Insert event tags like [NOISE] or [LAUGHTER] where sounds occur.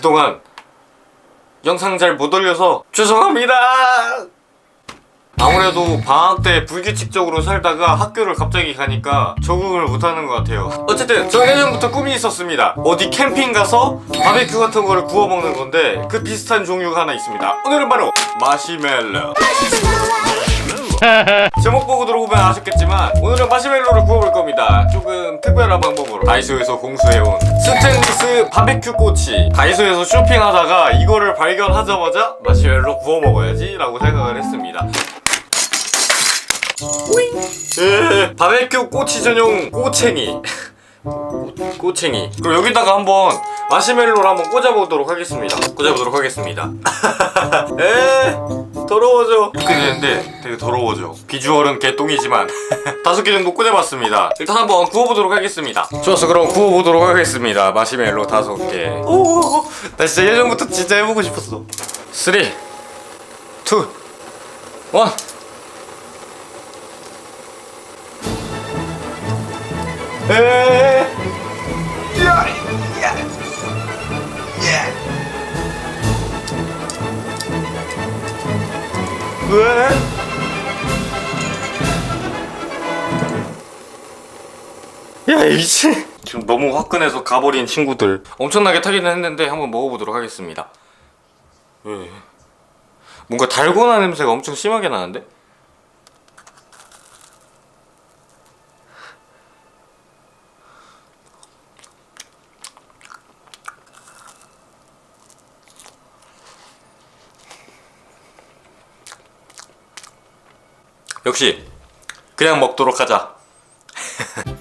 그동안 영상 잘 못 올려서 죄송합니다. 아무래도 방학 때 불규칙적으로 살다가 학교를 갑자기 가니까 적응을 못하는 것 같아요. 어쨌든 저 예전부터 꿈이 있었습니다. 어디 캠핑 가서 바베큐 같은 거를 구워 먹는 건데 그 비슷한 종류가 하나 있습니다. 오늘은 바로 마시멜로. [LAUGHS] 제목 보고 들어보면 아셨겠지만 오늘은 마시멜로를 구워볼 겁니다. 조금 특별한 방법으로. 다이소에서 공수해온 스테인리스 바베큐 꼬치. 다이소에서 쇼핑하다가 이거를 발견하자마자 마시멜로 구워 먹어야지 라고 생각을 했습니다. [LAUGHS] 예, 바베큐 꼬치 전용 꼬챙이. 꼬- [LAUGHS] 꼬챙이. 그럼 여기다가 한번 마시멜로를 한번 꽂아보도록 하겠습니다. 꽂아보도록 하겠습니다. 에 더러워져. 이렇게 되는데 되게 더러워져. 비주얼은 개똥이지만 [LAUGHS] 다섯 개 정도 꽂아봤습니다. 일단 한번 구워보도록 하겠습니다. 좋았어 그럼 구워보도록 하겠습니다. 마시멜로 다섯 개오나 진짜 예전부터 진짜 해보고 싶었어. 3 2 1 에 왜? 야, 이 미친. 지금 너무 화끈해서 가버린 친구들. 엄청나게 타기는 했는데 한번 먹어보도록 하겠습니다. 왜? 뭔가 달고나 냄새가 엄청 심하게 나는데? 역시 그냥 먹도록 하자. [LAUGHS]